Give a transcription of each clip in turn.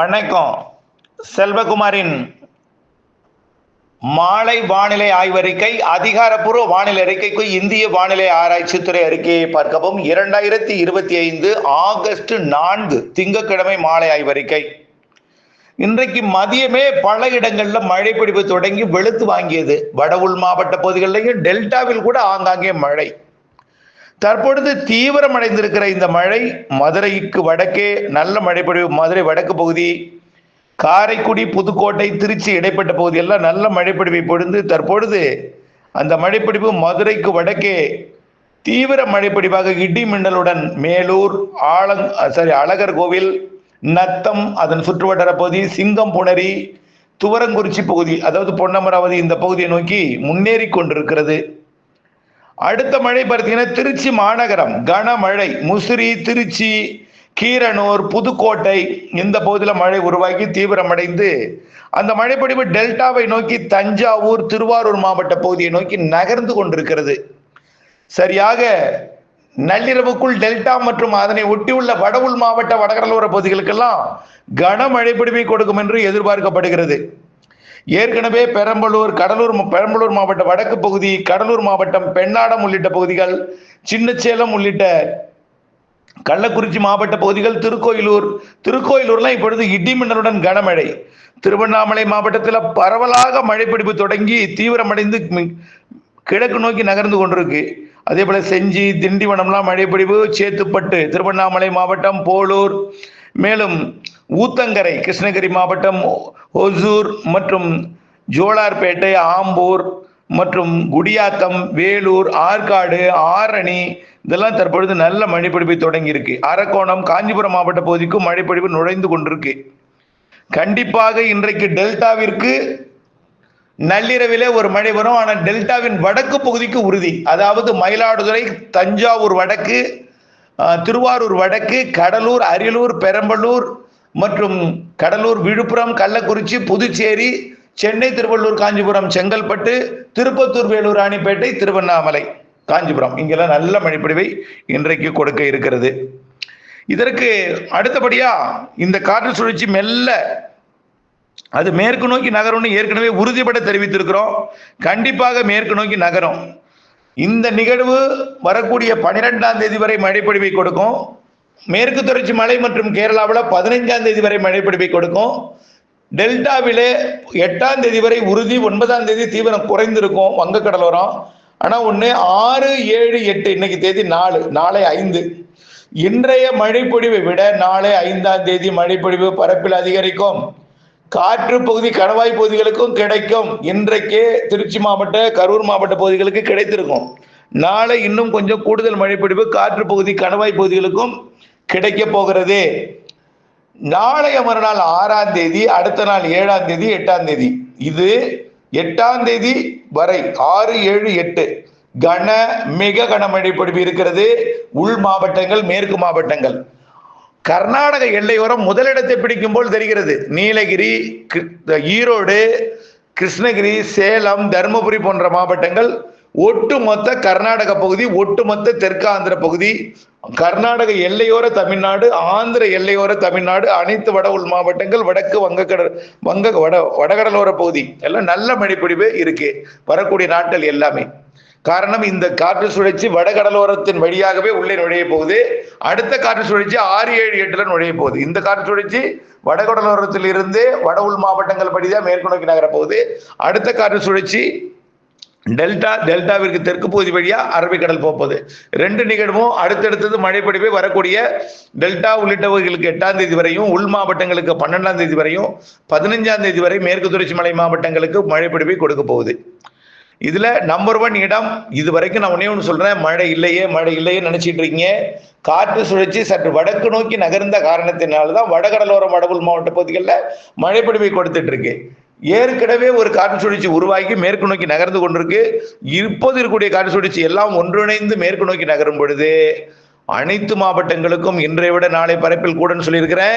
வணக்கம். செல்வகுமாரின் மாலை வானிலை ஆய்வறிக்கை அதிகாரப்பூர்வ வானிலை அறிக்கைக்கு இந்திய வானிலை ஆராய்ச்சித்துறை அறிக்கையை பார்க்கவும். இரண்டாயிரத்தி இருபத்தி ஐந்து ஆகஸ்ட் நான்கு திங்கட்கிழமை மாலை ஆய்வறிக்கை. இன்றைக்கு மதியமே பல இடங்களில் மழை பிடிப்பு தொடங்கி வெளுத்து வாங்கியது. வட உள் மாவட்ட பகுதிகளிலையும் டெல்டாவில் கூட ஆங்காங்கே மழை. தற்பொழுது தீவிரமடைந்திருக்கிற இந்த மழை மதுரைக்கு வடக்கே நல்ல மழைப்பொழிவு மதுரை வடக்கு பகுதி காரைக்குடி புதுக்கோட்டை திருச்சி இடைப்பட்ட பகுதியெல்லாம் நல்ல மழைப்பிடிப்பை பொழுது தற்பொழுது அந்த மழைப்பிடிப்பு மதுரைக்கு வடக்கே தீவிர மழைப்பிடிப்பாக இடி மின்னலுடன் மேலூர் ஆலங் சாரி அழகர் கோவில் நத்தம் அதன் சுற்றுவட்டார பகுதி சிங்கம் புணரி துவரங்குறிச்சி பகுதி அதாவது பொன்னமராவதி இந்த பகுதியை நோக்கி முன்னேறி கொண்டிருக்கிறது. அடுத்த மழை பார்த்தீங்கன்னா திருச்சி மாநகரம். கனமழை முசிறி திருச்சி கீரனூர் புதுக்கோட்டை இந்த பகுதியில் மழை உருவாகி தீவிரமடைந்து அந்த மழைப்பொழிவு டெல்டாவை நோக்கி தஞ்சாவூர் திருவாரூர் மாவட்ட பகுதியை நோக்கி நகர்ந்து கொண்டிருக்கிறது. சரியாக நள்ளிரவுக்குள் டெல்டா மற்றும் அதனை ஒட்டியுள்ள வட உள் மாவட்ட வடகடலோர பகுதிகளுக்கெல்லாம் கனமழை பிடிப்பை கொடுக்கும் என்று எதிர்பார்க்கப்படுகிறது. ஏற்கனவே பெரம்பலூர் கடலூர் பெரம்பலூர் மாவட்ட வடக்கு பகுதி கடலூர் மாவட்டம் பெண்ணாடம் உள்ளிட்ட பகுதிகள் சின்னச்சேலம் உள்ளிட்ட கள்ளக்குறிச்சி மாவட்ட பகுதிகள் திருக்கோயிலூர் திருக்கோயிலூர்லாம் இப்பொழுது இடிமின்னலுடன் கனமழை. திருவண்ணாமலை மாவட்டத்தில் பரவலாக மழைப்பிடிப்பு தொடங்கி தீவிரமடைந்து கிழக்கு நோக்கி நகர்ந்து கொண்டிருக்கு. அதே போல செஞ்சி திண்டிவனம்லாம் மழைப்பிடிப்பு சேத்துப்பட்டு திருவண்ணாமலை மாவட்டம் போலூர் மேலும் ஊத்தங்கரை கிருஷ்ணகிரி மாவட்டம் ஒசூர் மற்றும் ஜோலார்பேட்டை ஆம்பூர் மற்றும் குடியாத்தம் வேலூர் ஆற்காடு ஆரணி இதெல்லாம் தற்பொழுது நல்ல மழைப்பிடிப்பை தொடங்கியிருக்கு. அரக்கோணம் காஞ்சிபுரம் மாவட்ட பகுதிக்கும் மழைப்பிடிப்பு நுழைந்து கொண்டிருக்கு. கண்டிப்பாக இன்றைக்கு டெல்டாவிற்கு நள்ளிரவிலே ஒரு மழை வரும். ஆனால் டெல்டாவின் வடக்கு பகுதிக்கு உறுதி. அதாவது மயிலாடுதுறை தஞ்சாவூர் வடக்கு திருவாரூர் வடக்கு கடலூர் அரியலூர் பெரம்பலூர் மற்றும் கடலூர் விழுப்புரம் கள்ளக்குறிச்சி புதுச்சேரி சென்னை திருவள்ளூர் காஞ்சிபுரம் செங்கல்பட்டு திருப்பத்தூர் வேலூர் ராணிப்பேட்டை திருவண்ணாமலை காஞ்சிபுரம். இங்கெல்லாம் நல்ல மழைப்பொழிவை இன்றைக்கு கொடுக்க இருக்கிறது. இதற்கு அடுத்தபடியா இந்த காற்று சுழற்சி மெல்ல அது மேற்கு நோக்கி நகரும்னு ஏற்கனவே உறுதிப்பட தெரிவித்திருக்கிறோம். கண்டிப்பாக மேற்கு நோக்கி நகரும். இந்த நிகழ்வு வரக்கூடிய பனிரெண்டாம் தேதி வரை மழைப்பொழிவை கொடுக்கும். மேற்கு தொடர்ச்சி மலை மற்றும் கேரளாவில் பதினைஞ்சாம் தேதி வரை மழைப்பொழிவை கொடுக்கும். டெல்டாவிலே எட்டாம் தேதி வரை உறுதி ஒன்பதாம் தேதி தீவிரம் குறைந்திருக்கும் வங்கக்கடலோரம். ஆனால் ஒன்று ஆறு ஏழு எட்டு இன்னைக்கு தேதி நாலு நாளை ஐந்து. இன்றைய மழைப்பொழிவை விட நாளை ஐந்தாம் தேதி மழைப்பொழிவு பரப்பில் அதிகரிக்கும். காற்று பகுதி கணவாய் பகுதிகளுக்கும் கிடைக்கும். இன்றைக்கே திருச்சி மாவட்ட கரூர் மாவட்ட பகுதிகளுக்கு கிடைத்திருக்கும். நாளை இன்னும் கொஞ்சம் கூடுதல் மழைப்பிடிப்பு காற்று பகுதி கணவாய் பகுதிகளுக்கும் கிடைக்க போகிறது. நாளைய மறுநாள் ஆறாம் தேதி அடுத்த நாள் ஏழாம் தேதி எட்டாம் தேதி. இது எட்டாம் தேதி வரை ஆறு ஏழு எட்டு. கன மிக கனமழை பொழிவு இருக்கிறது. உள் மாவட்டங்கள் மேற்கு மாவட்டங்கள். கர்நாடக எல்லையோரம் முதலிடத்தை பிடிக்கும் போல் தெரிகிறது. நீலகிரி ஈரோடு கிருஷ்ணகிரி சேலம் தருமபுரி போன்ற மாவட்டங்கள் ஒட்டுமொத்த கர்நாடக பகுதி ஒட்டுமொத்த தெற்காந்திர பகுதி கர்நாடக எல்லையோர தமிழ்நாடு ஆந்திர எல்லையோர தமிழ்நாடு அனைத்து வட உள் மாவட்டங்கள் வடக்கு வங்கக்கடல் வங்க வட வடகடலோர பகுதி. எல்லாம் நல்ல மழைப்பிடிவு இருக்கு. வரக்கூடிய நாட்கள் எல்லாமே. காரணம் இந்த காற்று சுழற்சி வடகடலோரத்தின் வழியாகவே உள்ளே நுழைய போகுது. அடுத்த காற்று சுழற்சி ஆறு ஏழு எட்டுல நுழைய போகுது. இந்த காற்று சுழற்சி வடகடலோரத்தில் இருந்து வட உள் மாவட்டங்கள் படிதான் மேற்கு நோக்கி நகர போகுது. அடுத்த காற்று சுழற்சி டெல்டா டெல்டாவிற்கு தெற்கு பகுதி வழியா அரபிக்கடல் போப்பது ரெண்டு நிகழ்வும் அடுத்தடுத்தது மழைப்பொழிவை வரக்கூடிய டெல்டா உள்ளிட்டவர்களுக்கு எட்டாம் தேதி வரையும் உள் மாவட்டங்களுக்கு பன்னெண்டாம் தேதி வரையும் பதினஞ்சாம் தேதி வரை மேற்கு தொடர்ச்சி மலை மாவட்டங்களுக்கு மழைப்பொழிவை கொடுக்க போகுது. இதுல நம்பர் ஒன் இடம் இது வரைக்கும் நான் ஒன்னே ஒன்று சொல்றேன். மழை இல்லையே மழை இல்லையே நினைச்சிட்டு இருக்கீங்க. காற்று சுழற்சி சற்று வடக்கு நோக்கி நகர்ந்த காரணத்தினால்தான் வடகடலோரம் வடபுல் மாவட்ட பகுதிகளில் மழைப்பொழிவை கொடுத்துட்டு இருக்கு. ஏற்கனவே ஒரு காற்று சுழற்சி உருவாக்கி மேற்கு நோக்கி நகர்ந்து கொண்டிருக்கு. இப்போது இருக்கக்கூடிய காற்று சுழற்சி எல்லாம் ஒன்றிணைந்து மேற்கு நோக்கி நகரும் பொழுது அனைத்து மாவட்டங்களுக்கும் இன்றைய விட நாளை பரப்பில் கூடன்னு சொல்லியிருக்கிறேன்.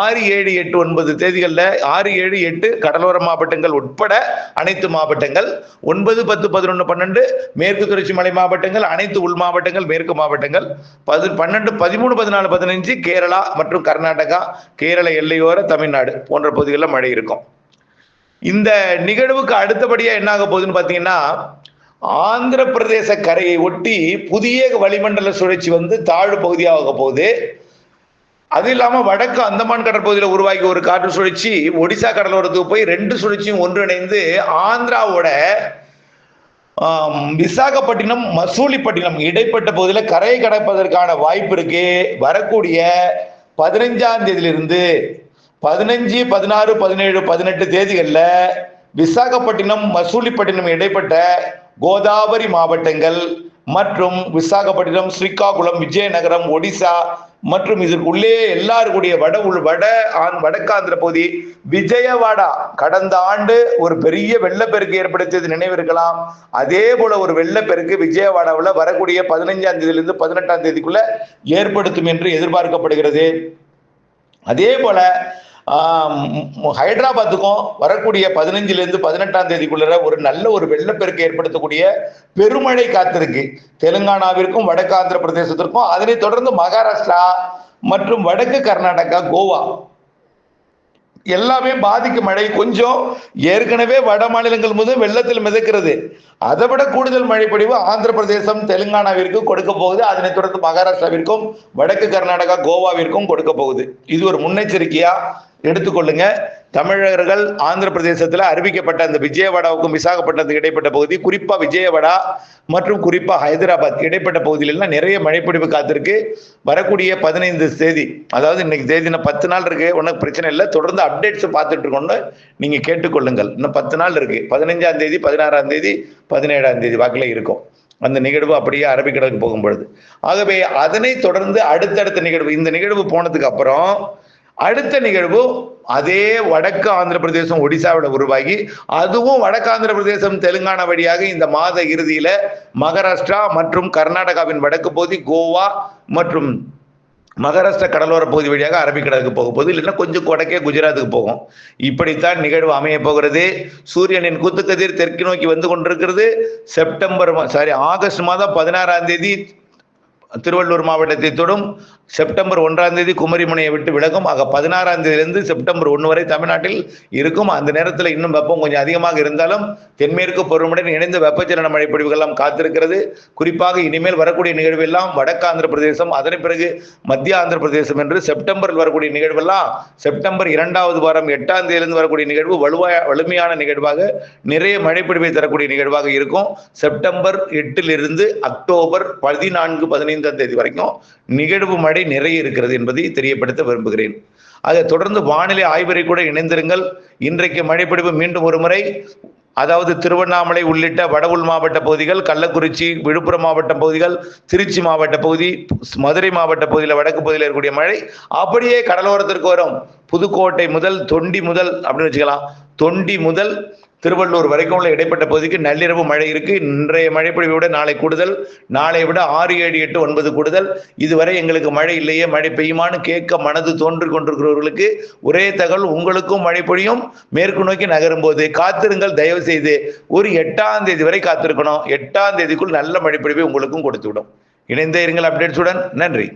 ஆறு ஏழு எட்டு ஒன்பது தேதிகளில் ஆறு ஏழு எட்டு கடலோர மாவட்டங்கள் உட்பட அனைத்து மாவட்டங்கள் ஒன்பது பத்து பதினொன்று பன்னெண்டு மேற்கு தொடர்ச்சி மலை மாவட்டங்கள் அனைத்து உள் மாவட்டங்கள் மேற்கு மாவட்டங்கள் பது பன்னெண்டு பதிமூணு பதினாலு பதினஞ்சு கேரளா மற்றும் கர்நாடகா கேரள எல்லையோர தமிழ்நாடு போன்ற பகுதிகளில் மழை இருக்கும். இந்த நிகழ்வுக்கு அடுத்தபடியாக என்ன ஆக போகுதுன்னு பார்த்தீங்கன்னா ஆந்திர பிரதேச கரையை ஒட்டி புதிய வளிமண்டல சுழற்சி வந்து தாழ்வு பகுதியாக போகுது. அது இல்லாமல் வடக்கு அந்தமான் கடற்பகுதியில் உருவாகி ஒரு காற்று சுழற்சி ஒடிசா கடலோரத்துக்கு போய் ரெண்டு சுழற்சியும் ஒன்றிணைந்து ஆந்திராவோட விசாகப்பட்டினம் மசூலிப்பட்டினம் இடைப்பட்ட பகுதியில் கரையை கடப்பதற்கான வாய்ப்பு இருக்கு. வரக்கூடிய பதினைஞ்சாம் தேதியிலிருந்து பதினஞ்சு பதினாறு பதினேழு பதினெட்டு தேதிகளில் விசாகப்பட்டினம் மசூலிப்பட்டினம் இடைப்பட்ட கோதாவரி மாவட்டங்கள் மற்றும் விசாகப்பட்டினம் ஸ்ரீகாகுளம் விஜயநகரம் ஒடிசா மற்றும் இதற்கு உள்ளே எல்லாருக்குடைய வட உள் வட ஆண் வடக்காந்திர பகுதி விஜயவாடா. கடந்த ஆண்டு ஒரு பெரிய வெள்ளப்பெருக்கு ஏற்படுத்தியது நினைவிருக்கலாம் அதே போல ஒரு வெள்ளப்பெருக்கு விஜயவாடாவில் வரக்கூடிய பதினைஞ்சாம் தேதியிலிருந்து பதினெட்டாம் தேதிக்குள்ள ஏற்படுத்தும் என்று எதிர்பார்க்கப்படுகிறது. அதே போல ஹைதராபாத்துக்கும் வரக்கூடிய பதினஞ்சுலேருந்து பதினெட்டாம் தேதிக்குள்ள ஒரு நல்ல ஒரு வெள்ளப்பெருக்கு ஏற்படுத்தக்கூடிய பெருமழை காத்திருக்கு. தெலுங்கானாவிற்கும் வடக்கு ஆந்திர பிரதேசத்திற்கும் அதனைத் தொடர்ந்து மகாராஷ்டிரா மற்றும் வடக்கு கர்நாடகா கோவா. எல்லாமே பாதிக்கும் மழை. கொஞ்சம் ஏற்கனவே வட மாநிலங்கள் முதல் வெள்ளத்தில் மிதக்கிறது. அதை விட கூடுதல் மழைப்பொழிவு ஆந்திர பிரதேசம் தெலுங்கானாவிற்கு கொடுக்க போகுது. அதனைத் தொடர்ந்து மகாராஷ்டிராவிற்கும் வடக்கு கர்நாடகா கோவாவிற்கும் கொடுக்க போகுது. இது ஒரு முன்னெச்சரிக்கையா? எடுத்துக்கொள்ளுங்க. தமிழர்கள் ஆந்திர பிரதேசத்தில் அறிவிக்கப்பட்ட அந்த விஜயவாடாவுக்கும் விசாகப்பட்டினத்துக்கு இடைப்பட்ட பகுதி குறிப்பாக விஜயவாடா மற்றும் குறிப்பாக ஹைதராபாத் இடைப்பட்ட பகுதியிலெல்லாம் நிறைய மழைப்பொழிவு காத்திருக்கு. வரக்கூடிய பதினைந்து தேதி அதாவது இன்னைக்கு தேதி இன்னும் பத்து நாள் இருக்கு. ஒன்றும் பிரச்சனை இல்லை. தொடர்ந்து அப்டேட்ஸ் பார்த்துட்டு இருக்கோம்னு நீங்கள் கேட்டுக்கொள்ளுங்கள். இன்னும் பத்து நாள் இருக்கு. பதினைஞ்சாம் தேதி பதினாறாம் தேதி பதினேழாம் தேதி வாக்கில் இருக்கும். அந்த நிகழ்வு அப்படியே அரபிக்கடலுக்கு போகும்பொழுது. ஆகவே அதனை தொடர்ந்து அடுத்தடுத்த நிகழ்வு இந்த நிகழ்வு போனதுக்கு அப்புறம் அடுத்த நிகழ்வு அதே வடக்கு ஆந்திர பிரதேசம் ஒடிசாவில் உருவாகி அதுவும் வடக்கு ஆந்திர பிரதேசம் தெலுங்கானா வழியாக இந்த மாத இறுதியில மகாராஷ்டிரா மற்றும் கர்நாடகாவின் வடக்கு பகுதி கோவா மற்றும் மகாராஷ்டிரா கடலோர பகுதி வழியாக அரபிக்கடலுக்கு போக போகுது. இல்லைன்னா கொஞ்சம் வடக்கே குஜராத்துக்கு போகும். இப்படித்தான் நிகழ்வு அமைய போகிறது. சூரியனின் குத்துக்கதிர் தெற்கு நோக்கி வந்து கொண்டிருக்கிறது. செப்டம்பர் சாரி ஆகஸ்ட் மாதம் பதினாறாம் தேதி திருவள்ளூர் மாவட்டத்தை தொடும் செப்டம்பர் ஒன்றாம் தேதி குமரிமுனையை விட்டு விலகும். ஆக பதினாறாம் தேதியிலிருந்து செப்டம்பர் ஒன்று வரை தமிழ்நாட்டில் இருக்கும். அந்த நேரத்தில் இன்னும் வெப்பம் கொஞ்சம் அதிகமாக இருந்தாலும் தென்மேற்கு பருவமுடன் இணைந்த வெப்பச்சலன மழைப்பொழிவுகள்லாம் காத்திருக்கிறது. குறிப்பாக இனிமேல் வரக்கூடிய நிகழ்வெல்லாம் வடக்கு ஆந்திர பிரதேசம் அதன் பிறகு மத்திய ஆந்திர பிரதேசம் என்று செப்டம்பரில் வரக்கூடிய நிகழ்வெல்லாம் செப்டம்பர் இரண்டாவது வாரம் எட்டாம் தேதியிலிருந்து வரக்கூடிய நிகழ்வு வலுவாய வலிமையான நிகழ்வாக நிறைய மழைப்பொழிவை தரக்கூடிய நிகழ்வாக இருக்கும். செப்டம்பர் எட்டிலிருந்து அக்டோபர் பதினான்கு பதினைந்து பதினைந்தாம் தேதி வரைக்கும் நிகழ்வு மழை நிறைய இருக்கிறது என்பதை தெரியப்படுத்த விரும்புகிறேன். அதை தொடர்ந்து வானிலை ஆய்வறை கூட இணைந்திருங்கள். இன்றைக்கு மழைப்பொழிவு மீண்டும் ஒரு முறை அதாவது திருவண்ணாமலை உள்ளிட்ட வட உள் மாவட்ட பகுதிகள் கள்ளக்குறிச்சி விழுப்புரம் மாவட்ட பகுதிகள் திருச்சி மாவட்ட பகுதி மதுரை மாவட்ட பகுதியில் வடக்கு பகுதியில் இருக்கக்கூடிய மழை அப்படியே கடலோரத்திற்கு வரும். புதுக்கோட்டை முதல் தொண்டி முதல் அப்படின்னு வச்சுக்கலாம். தொண்டி முதல் திருவள்ளூர் வரைக்கும் உள்ள இடைப்பட்ட பகுதிக்கு நள்ளிரவு மழை இருக்கு. இன்றைய மழைப்பொழிவை விட நாளை கூடுதல். நாளை விட ஆறு ஏழு எட்டு ஒன்பது கூடுதல். இதுவரை எங்களுக்கு மழை இல்லையே. மழை பெய்யுமான்னு கேட்க மனது தோன்றிக் கொண்டிருக்கிறவர்களுக்கு ஒரே தகவல் உங்களுக்கும் மழை பொழியும். மேற்கு நோக்கி நகரும் போது காத்திருங்கள். தயவு செய்து ஒரு எட்டாம் தேதி வரை காத்திருக்கணும். எட்டாம் தேதிக்குள் நல்ல மழைப்பொழிவை உங்களுக்கும் கொடுத்து விடும். இணைந்தே இருங்கள் அப்டேட்ஸுடன். நன்றி.